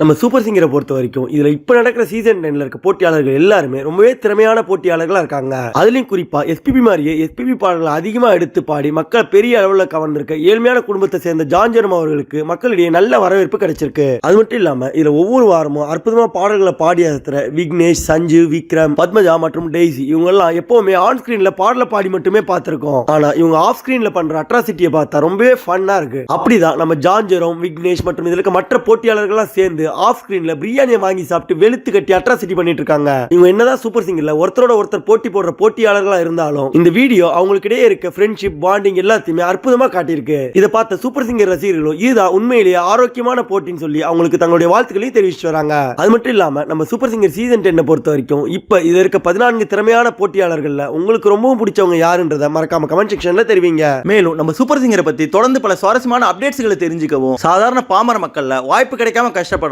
நம்ம சூப்பர் சிங்கரை பொறுத்த வரைக்கும் இதில் இப்போ நடக்கிற சீசன் டென்ல இருக்க போட்டியாளர்கள் எல்லாருமே ரொம்பவே திறமையான போட்டியாளர்களாக இருக்காங்க. அதுலேயும் குறிப்பாக எஸ்பிபி மாதிரியே எஸ்பிபி பாடல்களை அதிகமாக எடுத்து பாடி மக்கள் பெரிய அளவில் கவர்ந்திருக்க ஏழ்மையான குடும்பத்தை சேர்ந்த ஜான்ஜரம் அவர்களுக்கு மக்களிடையே நல்ல வரவேற்பு கிடைச்சிருக்கு. அது மட்டும் இல்லாமல் இதில் ஒவ்வொரு வாரமும் அற்புதமா பாடல்களை பாடி அசத்துற விக்னேஷ் சஞ்சு விக்ரம் பத்மஜா மற்றும் டெய்ஸி இவங்கெல்லாம் எப்போவுமே எப்பவுமே ஆன் ஸ்க்ரீனில் பாடல பாடி மட்டுமே பார்த்துருக்கோம். ஆனால் இவங்க ஆஃப் ஸ்கிரீன்ல பண்ணுற அட்ராசிட்டியை பார்த்தா ரொம்பவே ஃபன்னாக இருக்கு. அப்படிதான் நம்ம ஜான்ஜரம் விக்னேஷ் மற்றும் இதில் இருக்க மற்ற போட்டியாளர்கள்லாம் சேர்ந்து ஆஃப் ஸ்கிரீன்ல பிரியாணியை வாங்கி சாப்பிட்டு வெளுத்து கட்டி அட்ராசிட்டி பண்ணிட்டு இருக்காங்க. இவங்க என்னதான் சூப்பர் சிங்கர்ல ஒருத்தரோட ஒருத்தர் போட்டி போடுற போட்டியாளர்களா இருந்தாலும் இந்த வீடியோ அவங்களுக்கு இடையே இருக்க ஃப்ரெண்ட்ஷிப் பாண்டிங் எல்லாத்தையுமே அற்புதமா காட்டியிருக்கு. இதை பார்த்த சூப்பர் சிங்கர் ரசிகர்களும் இதுதான் உண்மையிலேயே ஆரோக்கியமான போட்டின்னு சொல்லி அவங்களுக்கு தங்களுடைய வாழ்த்துக்களையும் தெரிவிச்சு வராங்க. அது மட்டும் இல்லாம நம்ம சூப்பர் சிங்கர் சீசன் டென்னை பொறுத்த வரைக்கும் இப்ப இது இருக்க பதினான்கு திறமையான போட்டியாளர்கள்ல உங்களுக்கு ரொம்பவும் பிடிச்சவங்க யாருன்றத மறக்காம கமெண்ட் செக்ஷன்ல தெரிவிங்க. மேலும் நம்ம சூப்பர் சிங்கரை பத்தி தொடர்ந்து பல சுவாரஸ்யமான அப்டேட்ஸ்களை தெரிஞ்சுக்கவும் சாதாரண பாமர மக்கள்ல வாய்ப்பு கிடைக்காம கஷ்டப்படுற